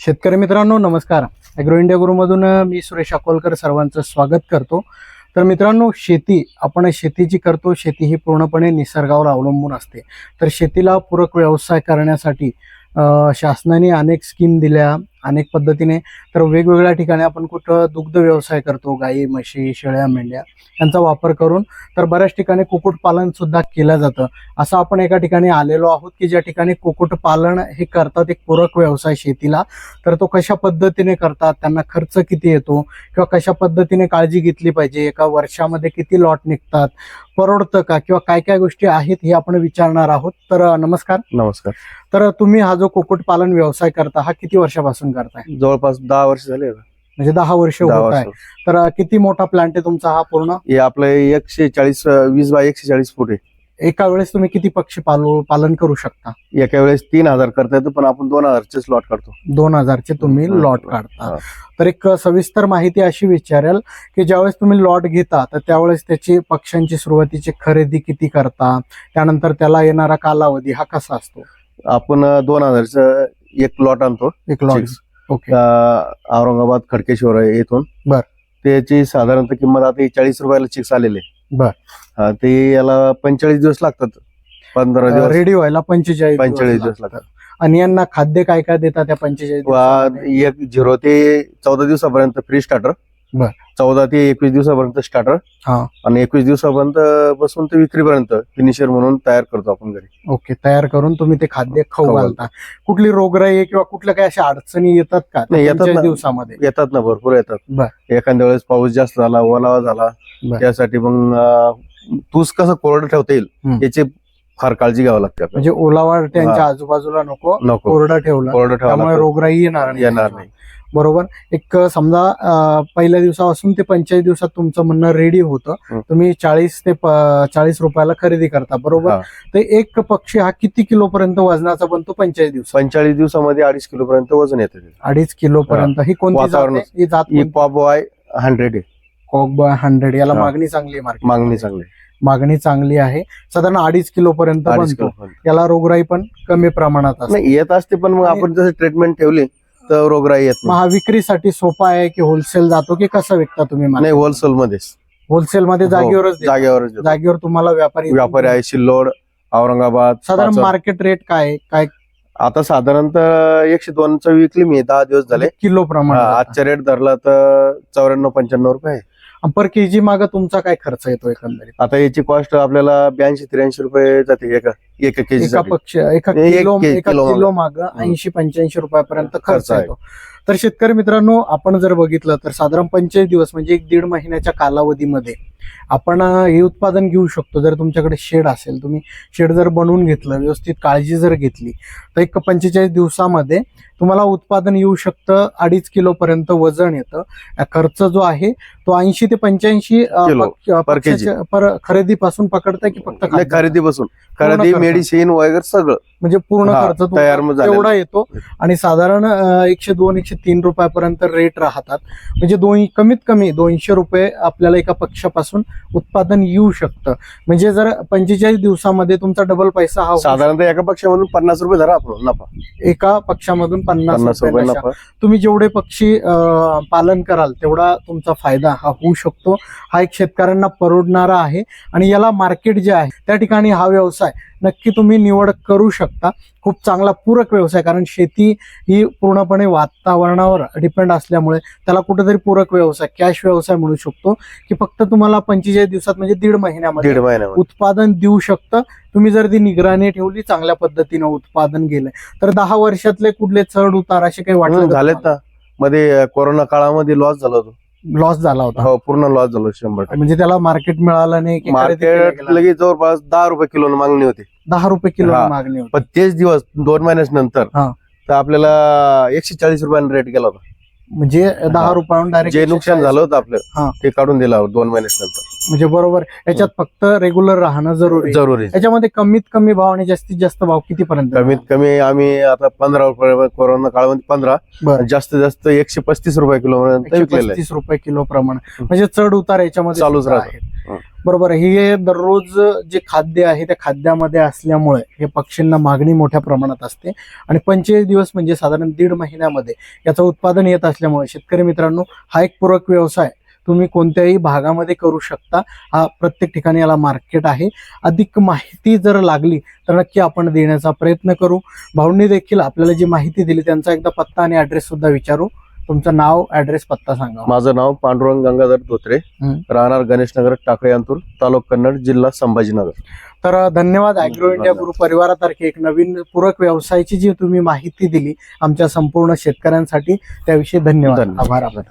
शेतकरी मित्रांनो नमस्कार. ॲग्रो इंडिया गुरुमधून मी सुरेश अकोलकर सर्वांचं स्वागत करतो. तर मित्रांनो शेती आपण शेती जी करतो शेती ही पूर्णपणे निसर्गावर अवलंबून असते. तर शेतीला पूरक व्यवसाय करण्यासाठी शासनाने अनेक स्कीम दिल्या. अनेक पद्धतीने. तर वेगवेगळ्या ठिकाणी आपण कुठं दुग्ध व्यवसाय करतो गाई म्हशी शेळ्या मेंढ्या यांचा वापर करून तर बऱ्याच ठिकाणी कुक्कुटपालन सुद्धा केलं जातं. असं आपण एका ठिकाणी आलेलो आहोत की ज्या ठिकाणी कुक्कुटपालन हे करतात एक पूरक व्यवसाय शेतीला तर तो कशा पद्धतीने करतात त्यांना खर्च किती येतो किंवा कशा पद्धतीने काळजी घेतली पाहिजे एका वर्षामध्ये किती लॉट निघतात परवडतं का? किंवा काय काय गोष्टी आहेत हे आपण विचारणार आहोत. तर नमस्कार. नमस्कार. तर तुम्ही हा जो कुक्कुटपालन व्यवसाय करता हा किती वर्षापासून करताय? जवळपास दहा वर्ष झाले. म्हणजे दहा वर्ष होत आहे. तर किती मोठा प्लांट आहे तुमचा हा पूर्ण? हे आपलं एकशे चाळीस वीस बाय एकशे चाळीस फूट आहे. एका वेळेस तुम्ही किती पक्षी पालू पालन करू शकता? एका वेळेस तीन हजार करता येतं पण आपण दोन हजारचे स्लॉट काढतो. दोन हजारचे तुम्ही लॉट. काढता. तर एक सविस्तर माहिती अशी विचारेल की ज्यावेळेस तुम्ही लॉट घेता तर त्यावेळेस त्याची पक्ष्यांची सुरुवातीची खरेदी किती करता? त्यानंतर त्याला येणारा कालावधी हा कसा असतो? आपण दोन हजारचं एक लॉट आणतो. एक लॉट. ओके. औरंगाबाद खडकेश्वर येथून. बर. त्याची साधारणतः किंमत आता चाळीस रुपयाला चिक्स आलेले बर. हा, ते याला पंचेचाळीस दिवस लागतात. पंधरा दिवस. रेडी व्हायला पंचेचाळीस पंचेचाळीस दिवस लागतात. आणि यांना खाद्य काय काय देतात त्या पंचेचाळीस वा- दिवसामध्ये? एक झिरो ते चौदा दिवसापर्यंत फ्री स्टार्टर. बर. चौदा ते एकवीस दिवसापर्यंत स्टार्टर हा. आणि एकवीस दिवसापर्यंत बसून ते विक्रीपर्यंत फिनिशर म्हणून तयार करतो आपण घरी ओके तयार करून तुम्ही ते खाद्य खाऊ खाऊ घालता कुठली रोगराई किंवा कुठल्या काही अशा अडचणी येतात का नाही, येतात 45 ना. दिवसामध्ये येतात ना भरपूर येतात बर. एखाद्या वेळेस पाऊस जास्त झाला ओलावा झाला बर. त्यासाठी मग अं, तूस कसं कोरडं ठेवता येईल हम्म. याची फार काळजी घ्यावी लागते आपल्याला. म्हणजे ओलावा त्यांच्या हा. आजूबाजूला नको नको कोरडं ठेवलं कोरडं ठेवावं त्यामुळे लागतं. रोगराई येणार नाही येणार नाही बरोबर? एक समजा पहिल्या दिवसापासून ते पंचेचाळीस दिवसात तुमचं म्हणणं रेडी होतं. तुम्ही चाळीस ते चाळीस रुपयाला खरेदी करता बरोबर. तर एक पक्षी हा किती किलो पर्यंत वजनाचा बनतो पंचेचाळीस दिवस पंचेचाळीस दिवसामध्ये अडीच किलो पर्यंत वजन येतं. अडीच किलो पर्यंत ही कोणती जात पॉबॉय हंड्रेड आहे. कॉकबॉय हंड्रेड याला. मागणी चांगली आहे मार्केट मागणी चांगली. मागणी चांगली आहे. साधारण अडीच किलो पर्यंत बनतो. याला रोगराई पण कमी प्रमाणात येत असते पण मग आपण जसं ट्रीटमेंट ठेवली तर रोगराई येत नाही हा विक्रीसाठी सोपा आहे की होलसेल जातो की कसं विकता तुम्ही नाही होलसेल मध्येच होलसेल मध्ये हो, जागेवरच देता? जागेवरच देतो. जागेवर तुम्हाला व्यापारी व्यापारी आहे सिल्लोड औरंगाबाद साधारण. मार्केट रेट काय आहे? काय आता साधारणतः एकशे दोनचा विकली मी दहा दिवस झाले किलो प्रमाणे आजच्या रेट धरला तर चौऱ्याण्णव पंच्याण्णव रुपये आहे. पर केजी माग तुमचा काय खर्च येतो एकंदरीत आता याची कॉस्ट आपल्याला ब्याऐंशी त्र्याऐंशी रुपये जाते एका एका केजी एका पक्ष एका किलो के- एका किलो मागं. ऐंशी पंच्याऐंशी रुपयापर्यंत खर्च. येतो तर शेतकरी मित्रांनो आपण जर बघितलं तर साधारण पंचेचाळीस दिवस म्हणजे एक दीड महिन्याच्या कालावधीमध्ये आपण हे उत्पादन घेऊ शकतो जर तुमच्याकडे शेड असेल तुम्ही शेड जर बनवून घेतलं व्यवस्थित काळजी जर घेतली तर एक पंचेचाळीस दिवसामध्ये तुम्हाला उत्पादन येऊ शकतं अडीच किलो पर्यंत वजन येतं खर्च जो आहे तो ऐंशी ते पंच्याऐंशी. पर खरेदीपासून पकडताय की फक्त खाद्याचा? खरेदी. मेडिसिन वगैरे सगळं म्हणजे पूर्ण हा, खर्च तयार तुमचा मग झालेला. एवढा येतो. आणि साधारण अं, एकशे दोन एकशे तीन रुपयापर्यंत रेट राहतात. म्हणजे दोन कमीत कमी दोनशे रुपये आपल्याला एका पक्षापासून उत्पादन येऊ शकतं. म्हणजे जर पंचेचाळीस दिवसामध्ये तुमचा डबल पैसा हा साधारणतः एका पक्षामधून पन्नास रुपये धरा आपण नफा. एका पक्षामधून पन्नास पन्नास रुपये रुपये नफा. नफा. तुम्ही जेवढे पक्षी अं, पालन कराल तेवढा तुमचा फायदा हा होऊ शकतो. हा एक शेतकऱ्यांना परवडणारा आहे. आणि याला मार्केट जे आहे त्या ठिकाणी हा व्यवसाय नक्की तुम्ही निवड करू शकता. खूप चांगला पूरक व्यवसाय कारण शेती ही पूर्णपणे वातावरणावर डिपेंड असल्यामुळे त्याला कुठेतरी पूरक व्यवसाय कॅश व्यवसाय म्हणू शकतो की फक्त तुम्हाला पंचेचाळीस दिवसात म्हणजे दीड महिन्यामध्ये उत्पादन देऊ शकतं. तुम्ही जर ती निगराणी ठेवली चांगल्या पद्धतीनं उत्पादन गेलंय तर दहा वर्षातले कुठले चढ उतार असे काही वाटले झालेत ना. मध्ये कोरोना काळामध्ये लॉस झाला होतो. लॉस झाला होता हो पूर्ण लॉस झालो शंभर टक्के म्हणजे त्याला मार्केट मिळालं नाही की खरेदी केलं मार्केट गेलं. लगेच जवळपास दहा रुपये किलो मागणी होती दहा रुपये किलो हा. मागणी होती पण तेच दिवस दोन महिन्याच नंतर हा. तर आपल्याला एकशे चाळीस रुपयाने रेट गेला होता म्हणजे दहा. रुपयाहून डायरेक्ट जे नुकसान झालं होतं. आपलं ते काढून दिलं दोन महिन्याच नंतर म्हणजे बरोबर याच्यात फक्त रेग्युलर राहणं जरुरी. जरुरी याच्यामध्ये कमीत कमी भाव आणि जास्तीत जास्त भाव किती पर्यंत कमीत कमी आम्ही आता पंधरा रुपये कोरोना काळामध्ये पंधरा. जास्तीत जास्त एकशे पस्तीस रुपये किलो पर्यंत रुपये किलो प्रमाणे म्हणजे चढ उतार याच्यामध्ये चालूच सुद्धा राहतो. बरोबर हे दररोज जे खाद्य आहे त्या खाद्यामध्ये असल्यामुळे हे पक्षींना मागणी मोठ्या प्रमाणात असते. आणि पंचेचाळीस दिवस म्हणजे साधारण दीड महिन्यामध्ये याचं उत्पादन येत असल्यामुळे शेतकरी मित्रांनो हा एक पूरक व्यवसाय तुम्ही कोणत्याही भागामध्ये करू शकता. हा प्रत्येक ठिकाणी याला मार्केट आहे. अधिक माहिती जर लागली तर नक्की आपण देण्याचा प्रयत्न करू. भाऊंनी देखील आपल्याला जी माहिती दिली त्यांचा एकदा पत्ता आणि ॲड्रेससुद्धा विचारू. तुमचं नाव ऍड्रेस पत्ता सांगा माझं नाव पांडुरंग गंगाधर धोत्रे. राहणार गणेशनगर टाकळे अंतूर तालुका कन्नड जिल्हा संभाजीनगर तर धन्यवाद अॅग्रो इंडिया धन्यवाद. गुरु परिवारातर्फे एक नवीन पूरक व्यवसायाची जी तुम्ही माहिती दिली आमच्या संपूर्ण शेतकऱ्यांसाठी त्याविषयी धन्यवाद. आभार. धन्यवाद